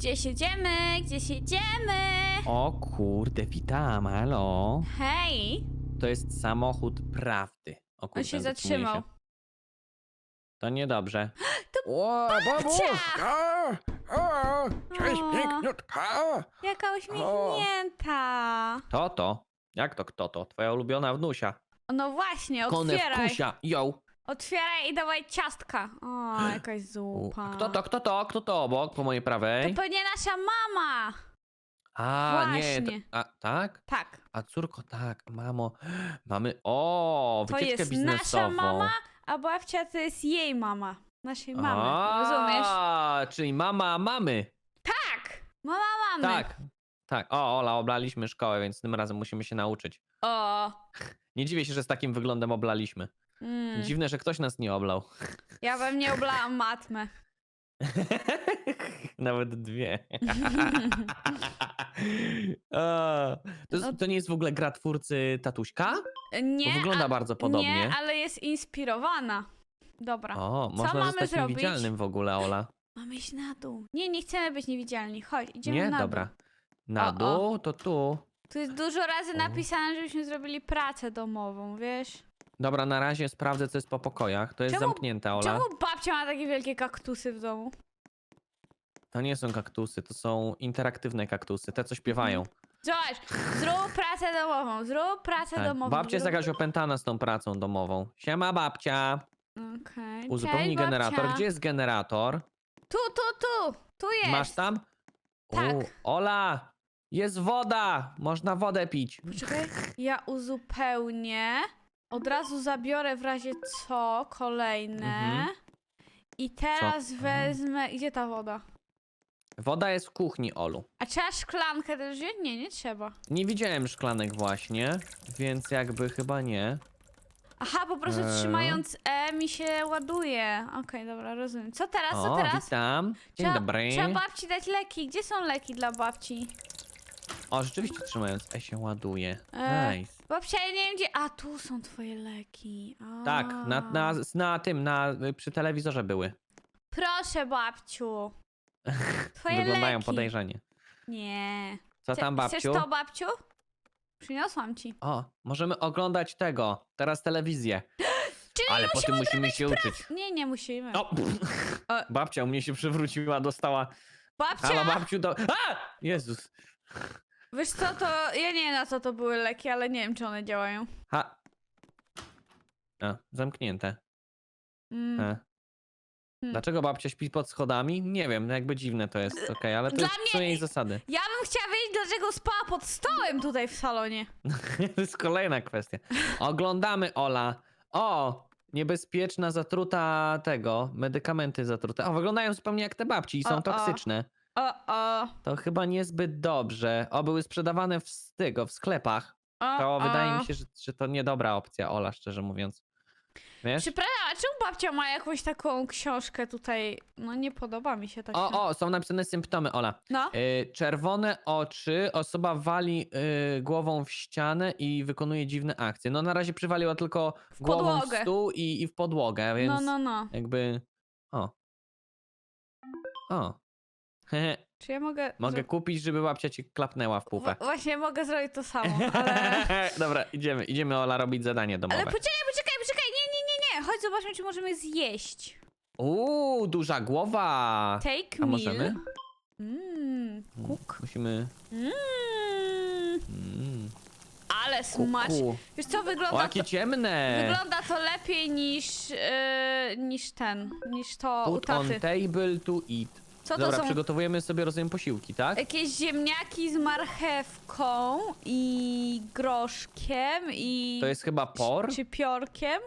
Gdzie siedziemy? Gdzie siedziemy? O kurde, witam, halo. Hej! To jest samochód prawdy. O kurde, On się zatrzymuje zatrzymał. Się. To niedobrze. To o, babcia! O, cześć O. piękniutka. Jaka uśmiechnięta. To to. Jak to kto to? Twoja ulubiona wnusia. No właśnie, otwieraj. wkusia. Yo. Otwieraj i dawaj ciastka. O, jakaś U, zupa. Kto to, kto to, kto to obok po mojej prawej? To pewnie nasza mama. A, nie. Właśnie. To, a, tak? Tak. A córko, tak, mamo. Mamy, o, To wycieczkę jest biznesową. nasza mama, a babcia to jest jej mama. Naszej mamy, rozumiesz? A, czyli mama mamy. Tak! Mama mamy. Tak. Tak. O, Ola, oblaliśmy szkołę, więc tym razem musimy się nauczyć. O. Nie dziwię się, że z takim wyglądem oblaliśmy. Mm. Dziwne, że ktoś nas nie oblał. Ja bym nie oblałam matmę. Nawet dwie. O, to, No- to nie jest w ogóle gra twórcy tatuśka? Nie, Bo wygląda a- bardzo podobnie. Nie, ale jest inspirowana. Dobra. O, można mamy zostać zrobić? niewidzialnym w ogóle, Ola. Mamy iść na dół. Nie, nie chcemy być niewidzialni. Chodź, idziemy Nie? na Dobra. dół. Na O, o. dół, to tu. Tu jest dużo razy O. napisane, żebyśmy zrobili pracę domową, wiesz? Dobra, na razie sprawdzę, co jest po pokojach. To jest Czemu- zamknięte, Ola. Czemu babcia ma takie wielkie kaktusy w domu? To nie są kaktusy, to są interaktywne kaktusy, te co śpiewają. Zobacz, zrób pracę domową, zrób pracę Tak. domową. Babcia jest zrób... jakaś opętana z tą pracą domową. Siema babcia. Okej, Uzupełnij cześć, generator. babcia. Gdzie jest generator? Tu, tu, tu, tu jest. Masz tam? Tak. U, Ola! Jest woda! Można wodę pić. Poczekaj, ja uzupełnię. Od razu zabiorę w razie co kolejne. Mhm. I teraz Co? wezmę. Gdzie ta woda? Woda jest w kuchni, Olu. A trzeba szklankę też wziąć? Nie, nie trzeba. Nie widziałem szklanek właśnie, więc jakby chyba nie. Aha, po prostu Eee. trzymając E mi się ładuje. Okej, dobra, rozumiem. Co teraz? Co O, teraz? witam. Dzień Trzeba, dobry. trzeba babci dać leki. Gdzie są leki dla babci? O, rzeczywiście trzymając E się ładuje. E, Nice. Babcia, ja nie wiem gdzie. A, tu są twoje leki. A. Tak, na, na, na tym, na, przy telewizorze były. Proszę, babciu. Twoje Wyglądają leki. podejrzanie. Nie. Co Chce- tam, babciu? Chcesz to, babciu? Przyniosłam ci. O, możemy oglądać tego. Teraz telewizję. Czyli Ale po tym musimy się uczyć. Nie, nie musimy. O, E. babcia u mnie się przewróciła, dostała. Babcia! Halo, babciu, do. A! Jezus. Wiesz co, to ja nie wiem na co to były leki, ale nie wiem czy one działają. Ha. A, zamknięte. Mm. E. Hmm. Dlaczego babcia śpi pod schodami? Nie wiem, no jakby dziwne to jest, okej, ale to Dla jest, mnie- jej zasady. Ja bym chciała wiedzieć, dlaczego spała pod stołem tutaj w salonie. to jest kolejna kwestia. Oglądamy, Ola. O! Niebezpieczna zatruta tego, medykamenty zatrute. O, wyglądają zupełnie jak te babci i O, są o. toksyczne. O, o, To chyba niezbyt dobrze. O, były sprzedawane w z tego, w sklepach. o, To o. wydaje mi się, że, że to niedobra opcja, Ola, szczerze mówiąc. Wiesz? Przepraszam, a czemu babcia ma jakąś taką książkę tutaj? No nie podoba mi się ta O, książka. o, są napisane symptomy, Ola. No, Y, czerwone oczy, osoba wali y, głową w ścianę i wykonuje dziwne akcje. No na razie przywaliła tylko w głową w podłogę. stół i, i w podłogę, więc No, no, no. jakby... O. O. Czy ja mogę... Mogę kupić, żeby babcia ci klapnęła w pupę. Wa- Właśnie mogę zrobić to samo, ale... Dobra, idziemy, idziemy Ola robić zadanie domowe. Ale poczekaj, poczekaj, poczekaj, nie, nie, nie, nie. Chodź zobaczmy, czy możemy zjeść. Uuu, duża głowa! Take A meal. możemy? Mmm, kuk. Musimy... Mmm, Mm, ale smacz. kuku. Wiesz co, O, wygląda jakie to, ciemne! wygląda to lepiej niż, yy, niż ten, niż to u Put on taty. table to eat. Co to Dobra, są? przygotowujemy sobie, rozumiem, posiłki, tak? Jakieś ziemniaki z marchewką i groszkiem i... To jest chyba por. Czy piorkiem.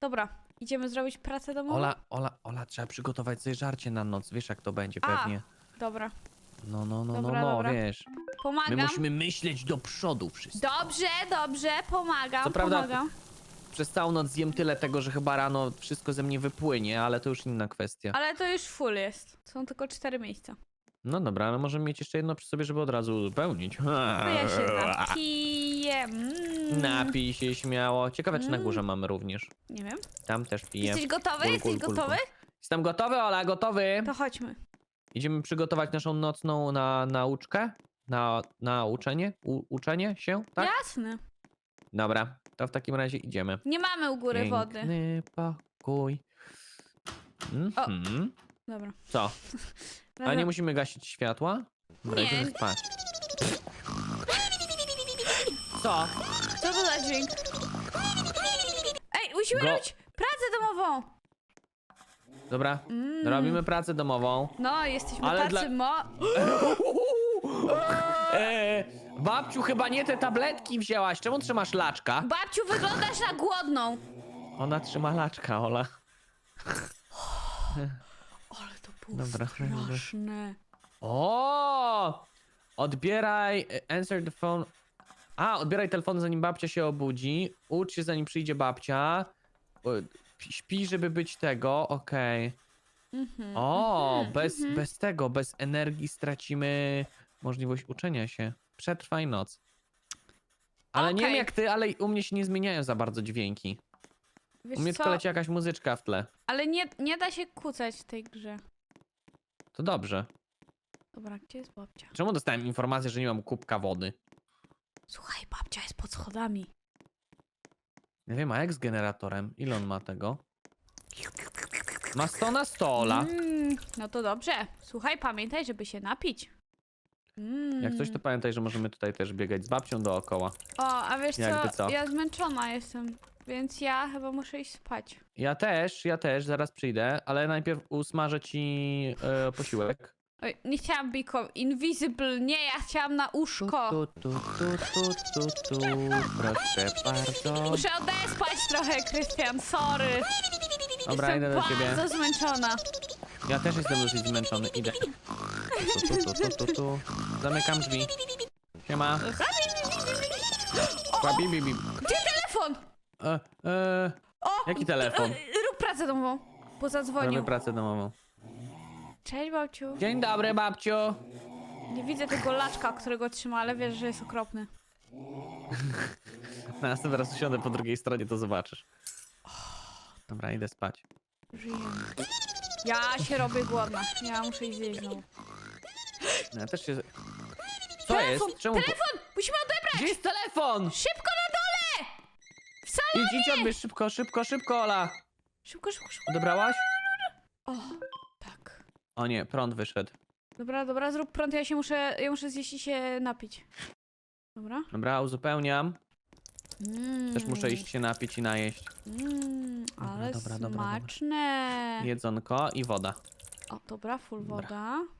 Dobra, idziemy zrobić pracę domową? Ola, Ola, Ola, trzeba przygotować sobie żarcie na noc. Wiesz, jak to będzie A, pewnie. Dobra, No, no, no, dobra, no, no, dobra. wiesz. My pomagam. musimy myśleć do przodu wszystko. Dobrze, dobrze, pomagam, Co prawda- pomagam. Przez całą noc zjem tyle tego, że chyba rano wszystko ze mnie wypłynie, ale to już inna kwestia. Ale to już full jest. Są tylko cztery miejsca. No dobra, ale możemy mieć jeszcze jedno przy sobie, żeby od razu uzupełnić. To ja się napiję. Mm. Napij się śmiało. Ciekawe, czy na Mm. górze mamy również. Nie wiem. Tam też piję. Jesteś gotowy? Gul, Jesteś gul, gul, gotowy? Jestem gotowy, Ola, gotowy. To chodźmy. Idziemy przygotować naszą nocną na nauczkę? Na, na uczenie? U, uczenie się, tak? Jasne. Dobra, to w takim razie idziemy. Nie mamy u góry wody. Piękny pokój. Mhm. Dobra. Co? A nie musimy gasić światła? Nie. spać. Co? Co to za dźwięk? Ej, musimy Go- robić pracę domową. Dobra, Mm. robimy pracę domową. No, jesteśmy Ale tacy dla- mo... Eee, babciu, chyba nie te tabletki wzięłaś. Czemu trzymasz laczka? Babciu, wyglądasz na głodną. Ona trzyma laczka, Ola. Ale to było Dobra, straszne. O! Odbieraj, e, answer the phone. A, odbieraj telefon zanim babcia się obudzi. Ucz się zanim przyjdzie babcia. Pi- Śpi, żeby być tego, okej. Mhm. O, mhm, bez, mhm. bez tego, bez energii stracimy możliwość uczenia się. Przetrwaj noc. Ale nie wiem Okej. jak ty, ale u mnie się nie zmieniają za bardzo dźwięki. Wiesz u mnie co? tylko leci jakaś muzyczka w tle. Ale nie, nie da się kucać w tej grze. To dobrze. Dobra, gdzie jest babcia? Czemu dostałem informację, że nie mam kubka wody? Słuchaj, babcia jest pod schodami. Nie wiem, a jak z generatorem? Ile on ma tego? Ma 100 na 100, Ola. Mm, no to dobrze. Słuchaj, pamiętaj, żeby się napić. Mm. Jak coś, to pamiętaj, że możemy tutaj też biegać z babcią dookoła. O, a wiesz Jakby co? co? Ja zmęczona jestem, więc ja chyba muszę iść spać. Ja też, ja też, zaraz przyjdę, ale najpierw usmażę ci e, posiłek. Oj, nie chciałam become invisible, nie, ja chciałam na uszko. Tu, tu, tu, tu, tu, tu, tu, proszę bardzo. Muszę odespać trochę, Krystian, sorry. Dobra, jestem idę do ciebie. bardzo zmęczona. Ja też jestem dosyć zmęczony, idę. Tu, tu, tu, tu, tu, tu. Zamykam drzwi. Siema. Łabi, bi, bi. Gdzie telefon? E, e, O! Jaki telefon? e, Rób pracę domową, bo robię zadzwonił. pracę domową. Cześć, babciu. Dzień dobry, babciu. Nie widzę tego laczka, którego trzyma, ale wiesz, że jest okropny. Na następny raz usiądę po drugiej stronie, to zobaczysz. Dobra, idę spać. Żyjemy. Ja się robię głodna. Ja muszę iść zjeść znowu. No, Ja też się... Co Telefon, jest? Czemu... Telefon! Musimy odebrać! Gdzie jest telefon? Szybko na dole! W salonie! Idź, idź odbierz szybko, szybko, szybko, Ola. Szybko, szybko, szybko. Odebrałaś? O, tak. O nie, prąd wyszedł. Dobra, dobra, zrób prąd, ja się muszę, ja muszę zjeść i się napić. Dobra. Dobra, uzupełniam. Mm, Też muszę iść się napić i najeść. Mm, Dobra, ale dobra, dobra, dobra. smaczne. Jedzonko i woda. O, dobra, full Dobra. woda.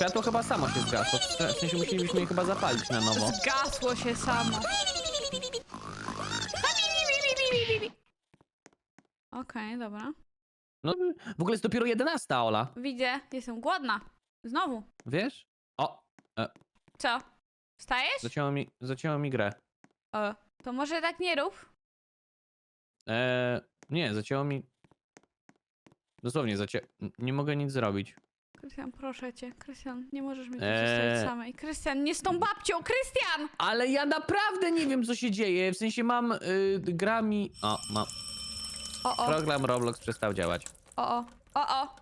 Światło chyba samo się zgasło. W sensie musielibyśmy je chyba zapalić na nowo. Zgasło się samo. Okej, dobra. No, w ogóle jest dopiero 11, Ola. Widzę, jestem głodna. Znowu. Wiesz? O, Co? Wstajesz? zacięło mi, zacięło mi grę. O, to może tak nie rób? Eee, nie, zacięło mi... Dosłownie zacię... Nie mogę nic zrobić. Krystian, proszę cię. Krystian, nie możesz mnie tu Eee. zostawić samej. Krystian, nie z tą babcią! Krystian! Ale ja naprawdę nie wiem, co się dzieje. W sensie mam... Y, gra mi... O, mam... O, o, Program Roblox przestał działać. o, o, o, o.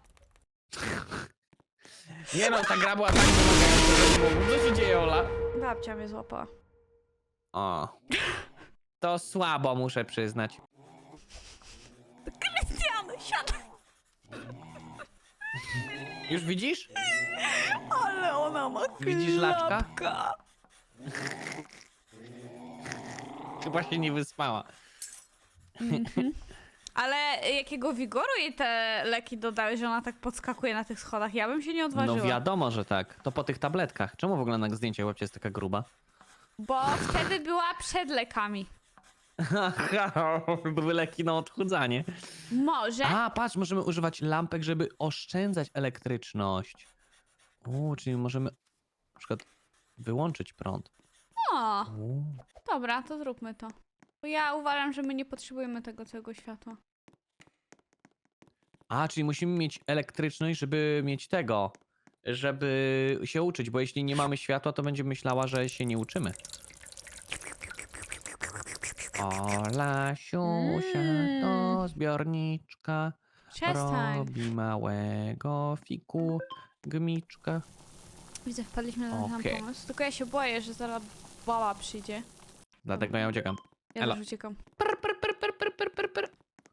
Nie no, ta gra była tak wymagająca. Co się dzieje, Ola? Babcia mnie złapała. O. To słabo, muszę przyznać. Krystian, siadaj! Już widzisz? Ale ona ma Widzisz laczka? klapka. Chyba się nie wyspała. Ale jakiego wigoru jej te leki dodały, że ona tak podskakuje na tych schodach? Ja bym się nie odważyła. No wiadomo, że tak. To po tych tabletkach. Czemu w ogóle na zdjęciach łapcie jest taka gruba? Bo wtedy była przed lekami. Były leki na odchudzanie. Może. A, patrz, możemy używać lampek, żeby oszczędzać elektryczność. O, czyli możemy na przykład wyłączyć prąd. O, O. dobra, to zróbmy to. Bo ja uważam, że my nie potrzebujemy tego całego światła. A, czyli musimy mieć elektryczność, żeby mieć tego, żeby się uczyć, bo jeśli nie mamy światła, to będzie myślała, że się nie uczymy. Ola siusia to zbiorniczka, Przestań. robi małego fiku gmiczka. Widzę, wpadliśmy na ten Okej. pomysł. Tylko ja się boję, że zaraz baba przyjdzie. Dlatego ja uciekam. Ja Elo. też uciekam.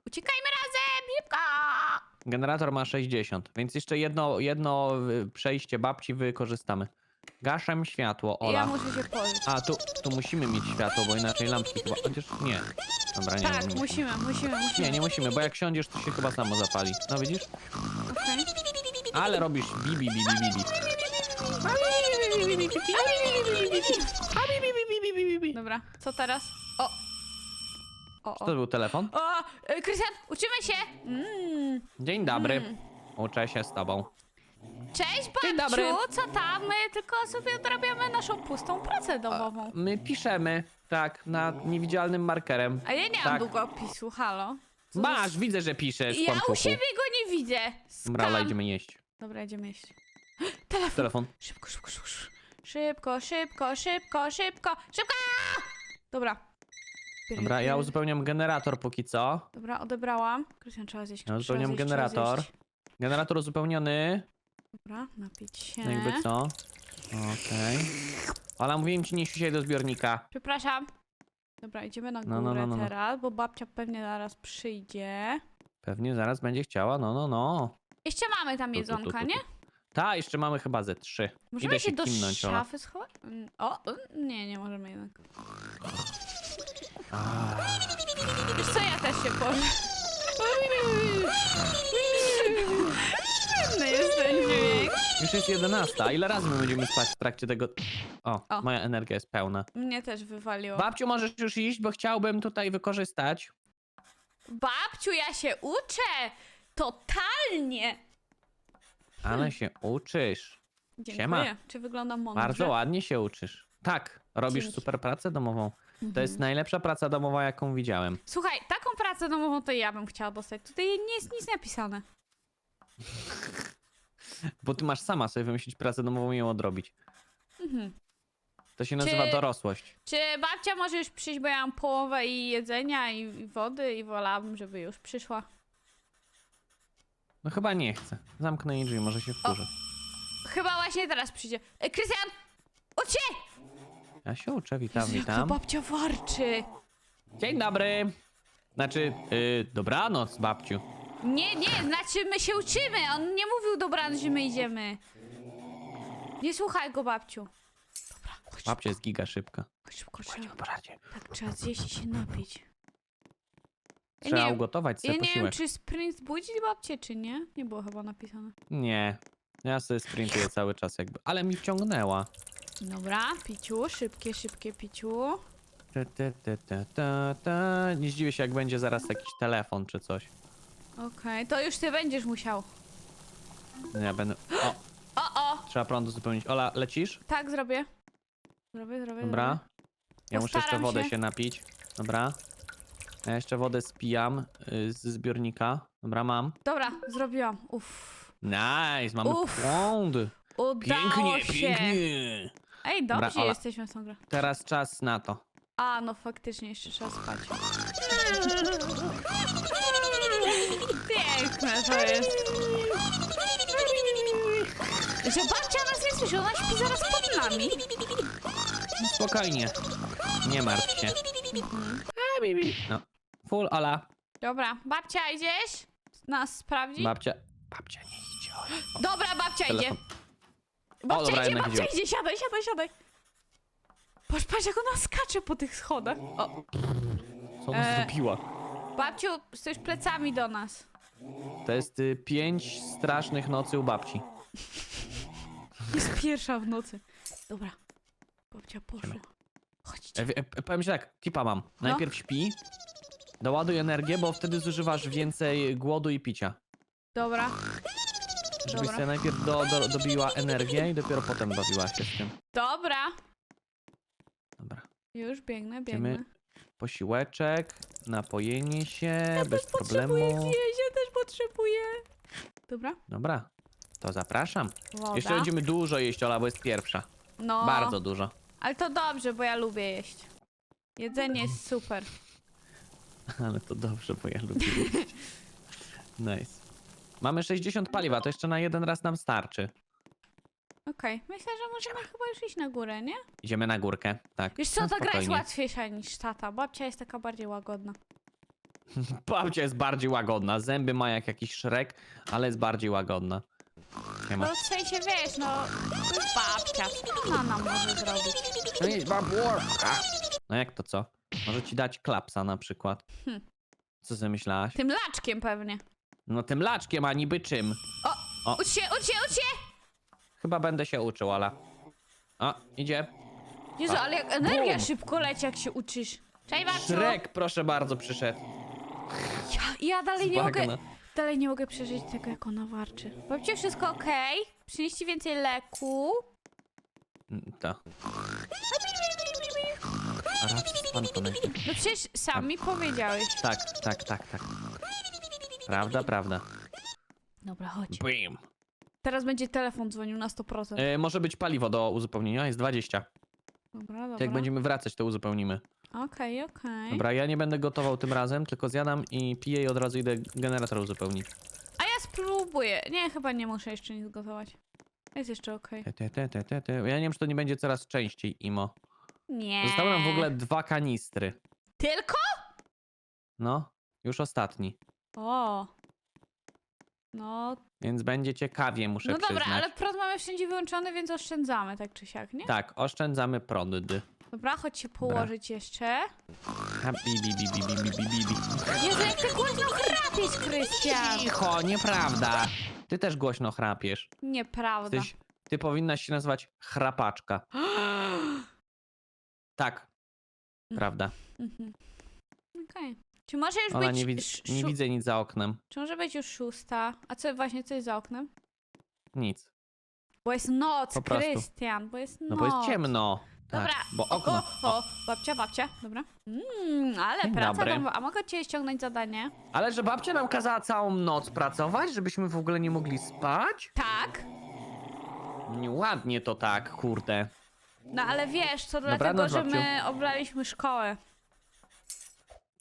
Uciekajmy razem! Szybko! Generator ma 60, więc jeszcze jedno, jedno y, przejście babci wykorzystamy. Gaszę światło, Ola. Ja muszę się pożyć. A, tu, tu musimy mieć światło, bo inaczej lampki chyba. Chociaż nie. Dobra, nie. tak, musimy, musimy, musimy. Nie, nie musimy, bo jak siądziesz, to się chyba samo zapali. No widzisz? Okej. Ale robisz bibi, bibi, bibi. Dobra, co teraz? O! O, To o. był telefon? O! e, Krystian, uczymy się! Mm. Dzień dobry. Mm. Uczę się z tobą. Cześć, Dzień dobry. babciu! Co tam? My tylko sobie odrabiamy naszą pustą pracę domową. My piszemy, tak, nad niewidzialnym markerem. A ja nie mam tak. długopisu, halo? Co Masz, widzę, że piszesz, Ja kłamczuchu. u siebie go nie widzę. Skam. idziemy jeść. Dobra, idziemy jeść. Telefon! Telefon. Szybko, szybko, szybko. Szybko, szybko, szybko, szybko, szybko! Dobra. Dobra, ja uzupełniam generator póki co. Dobra, odebrałam. Krystian, trzeba zjeść. Ja trzeba uzupełniam zjeść, trzeba generator. zjeść. Generator uzupełniony. Dobra, napić się. Jakby co. Okej. Ola, mówiłem ci, nie siusiaj do zbiornika. Przepraszam. Dobra, idziemy na górę No, no, no, no, no. teraz, bo babcia pewnie zaraz przyjdzie. Pewnie zaraz będzie chciała, no, no, no. Jeszcze mamy tam Tu, tu, tu, jedzonka, tu, nie? tu. Ta, jeszcze mamy chyba ze trzy. Możemy Idę się się do kimnąć, Ola. szafy schować? Mm, O, mm, nie, nie możemy jednak. A, Wiesz co, ja też się pożę. Świetny jest ten dźwięk. Już jest 11. A ile razy my będziemy spać w trakcie tego... O, O. moja energia jest pełna. Mnie też wywaliło. Babciu, możesz już iść, bo chciałbym tutaj wykorzystać. Babciu, ja się uczę! Totalnie! Ale się uczysz. Dziękuję. Siema. Czy wyglądam mądrze? Bardzo ładnie się uczysz. Tak, robisz Dzięki. super pracę domową. To jest Mhm. najlepsza praca domowa, jaką widziałem. Słuchaj, taką pracę domową to ja bym chciała dostać. Tutaj nie jest nic napisane. Bo ty masz sama sobie wymyślić pracę domową i ją odrobić. Mhm. To się nazywa Czy- dorosłość. Czy babcia może już przyjść, bo ja mam połowę i jedzenia, i, i wody, i wolałabym, żeby już przyszła. No chyba nie chcę. Zamknę jej drzwi, może się wkurzy. Chyba właśnie teraz przyjdzie. E, Krystian! Ja się uczę, witam, witam. babcia warczy. Dzień dobry. Znaczy, yy, dobranoc, babciu. Nie, nie, znaczy my się uczymy. On nie mówił dobranoc, że my idziemy. Nie słuchaj go, babciu. Dobra, chodź Babcia jest giga szybka. Chodź szybko, trzeba, Poradzie. tak, trzeba zjeść i się napić. Ja Trzeba nie, ugotować sobie ja nie wiem, posiłek. czy sprint budzi babcię, czy nie. Nie było chyba napisane. Nie. Ja sobie sprintuję cały czas jakby. Ale mi wciągnęła. Dobra, piciu, szybkie, szybkie piciu. Ta, ta, ta, ta, ta, ta. Nie zdziwię się, jak będzie zaraz jakiś telefon czy coś. Okej, to już ty będziesz musiał. Ja będę... O, O, o! trzeba prąd uzupełnić. Ola, lecisz? Tak, zrobię. Zrobię, zrobię, Dobra. Ja muszę jeszcze Postaram wodę się. się napić. Dobra. Ja jeszcze wodę spijam y, z zbiornika. Dobra, mam. Dobra, zrobiłam. Uff. Nice, mamy Uff. prąd. Udało Pięknie, się. pięknie. Ej, Dobra, dobrze Ola. jesteśmy w tą grę. Teraz czas na to. A, no faktycznie jeszcze trzeba spać. To jest. Że babcia nas nie słyszy, ona śpi zaraz pod nami. Spokojnie. Nie martw się. A, bibi. No. Full Ola. Dobra, babcia idziesz? Nas sprawdzi? Babcia. Babcia nie idzie. O, Dobra, babcia idzie. telefon. Babcia dobra, idzie, jednak babcia idzie. idzie, siadaj, siadaj, siadaj. Patrz, patrz jak ona skacze po tych schodach. O, Co ona E. zrobiła? babciu, stoisz plecami do nas. To jest y, pięć strasznych nocy u babci. Jest pierwsza w nocy. Dobra. Babcia poszła. Chodźcie. E, e, powiem ci tak, tipa mam. Najpierw śpi, doładuj energię, bo wtedy zużywasz więcej głodu i picia. Dobra. Żebyś Dobra. sobie najpierw do, do, dobiła energię i dopiero potem bawiła się z tym. Dobra. Dobra. Już biegnę, Idziemy. biegnę. Posiłeczek, napojenie się, bez Potrzebuję problemu. zjeść, potrzebuję. Dobra, Dobra, to zapraszam. woda. Jeszcze będziemy dużo jeść, Ola, bo jest pierwsza. No, Bardzo dużo. ale to dobrze, bo ja lubię jeść. Jedzenie jest super. Ale to dobrze, bo ja lubię jeść. Nice. Mamy 60 paliwa, to jeszcze na jeden raz nam starczy. Okej, myślę, że możemy chyba już iść na górę, nie? Idziemy na górkę, tak. Wiesz co, No, ta gra jest spokojnie. łatwiejsza niż tata. Babcia jest taka bardziej łagodna. Babcia jest bardziej łagodna. Zęby ma jak jakiś szrek, ale jest bardziej łagodna. Nie ma. No w sensie, wiesz, no, to jest babcia. Co ona nam może zrobić? To jest babłowka. No jak to co? Może ci dać klapsa na przykład. Hm. Co sobie myślałaś? Tym laczkiem pewnie. No tym laczkiem, a niby czym? O. Ucz się, ucz się, ucz się! Chyba będę się uczył, Ala. O, idzie. Jezu, ale jak energia Bum. szybko leci, jak się uczysz. Cześć, babciu! Szrek, proszę bardzo, przyszedł. Ja, dalej nie mogę, dalej nie mogę przeżyć tego, jak ona warczy. Babciu, wszystko okej? Przynieść ci więcej leku? To. To najpierw. No przecież sam mi powiedziałeś. Tak, tak, tak, tak. Prawda, prawda. Dobra, chodź. Bim. Teraz będzie telefon dzwonił na 100%. E, może być paliwo do uzupełnienia, jest 20. Dobra, To dobra. jak będziemy wracać, to uzupełnimy. Okej, okej. Dobra, ja nie będę gotował tym razem, tylko zjadam i piję i od razu idę generator uzupełnić. A ja spróbuję. Nie, chyba nie muszę jeszcze nic gotować. Jest jeszcze okej. Te, te, te, te, te, te. Ja nie wiem, czy to nie będzie coraz częściej, Imo. Nie. Zostały nam w ogóle dwa kanistry. Tylko? No, już ostatni. O. No, Więc będzie ciekawie, muszę no dobra, przyznać. ale prąd mamy wszędzie wyłączony, więc oszczędzamy tak czy siak, nie? Tak, oszczędzamy prądy. Dobra, chodź się położyć jeszcze. Ha, bi, bi, bi, bi, bi, bi, bi, bi. Jezu, jak ty głośno chrapiesz, Krystian! Cicho, nieprawda. Ty też głośno chrapiesz. Nieprawda. Jesteś, ty powinnaś się nazywać chrapaczka. Tak, prawda. Mhm. Okej. Czy może już Ona być... nie, widz, sz- nie widzę nic za oknem. Czy może być już szósta? A co właśnie, co jest za oknem? Nic. Bo jest noc, Po prostu. Krystian, bo jest noc. No bo jest ciemno. Dobra. Tak, bo O, okno. o, o, babcia, babcia, dobra. Mm, ale Dzień praca dobry. domowa. A mogę cię ściągnąć zadanie? Ale że babcia nam kazała całą noc pracować, żebyśmy w ogóle nie mogli spać? Tak. Nieładnie to tak, kurde. No ale wiesz, to dlatego, Dobranoc, że babciu. my oblaliśmy szkołę.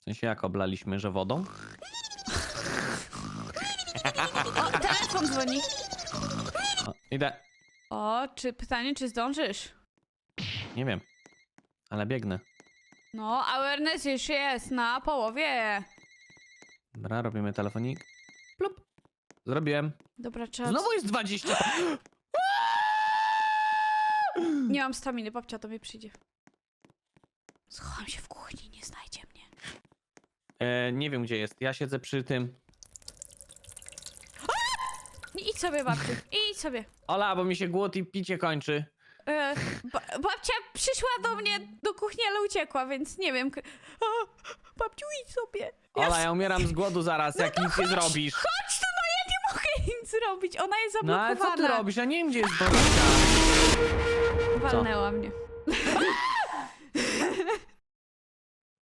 W sensie jak oblaliśmy, że wodą? O, telefon dzwoni. O, idę. O, czy pytanie, czy zdążysz? Nie wiem. Ale biegnę. No, awareness już jest na połowie. Dobra, robimy telefonik. Plup. Zrobiłem. Dobra, trzeba... Znowu jest 20. Nie mam staminy, babcia do mnie przyjdzie. Schowam się w kuchni, nie znajdzie mnie. E, nie wiem gdzie jest. Ja siedzę przy tym. Idź sobie, babciu, idź sobie. Ola, bo mi się głód i picie kończy. E, ba babcia przyszła do mnie do kuchni, ale uciekła, więc nie wiem. A, babciu, idź sobie. Ola, ja umieram z głodu zaraz, jak nic nie zrobisz. Chodź tu, no ja nie mogę nic zrobić. Ona jest No ale co ty robisz? Ja nie wiem gdzie jest Dorotka. Walnęła mnie.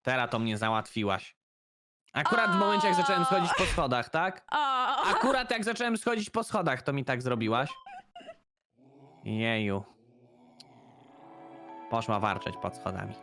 Teraz to mnie załatwiłaś. Akurat w momencie jak zacząłem schodzić po schodach, tak? O, Akurat jak zacząłem schodzić po schodach, to mi tak zrobiłaś. Jeju. Poszła warczeć pod schodami.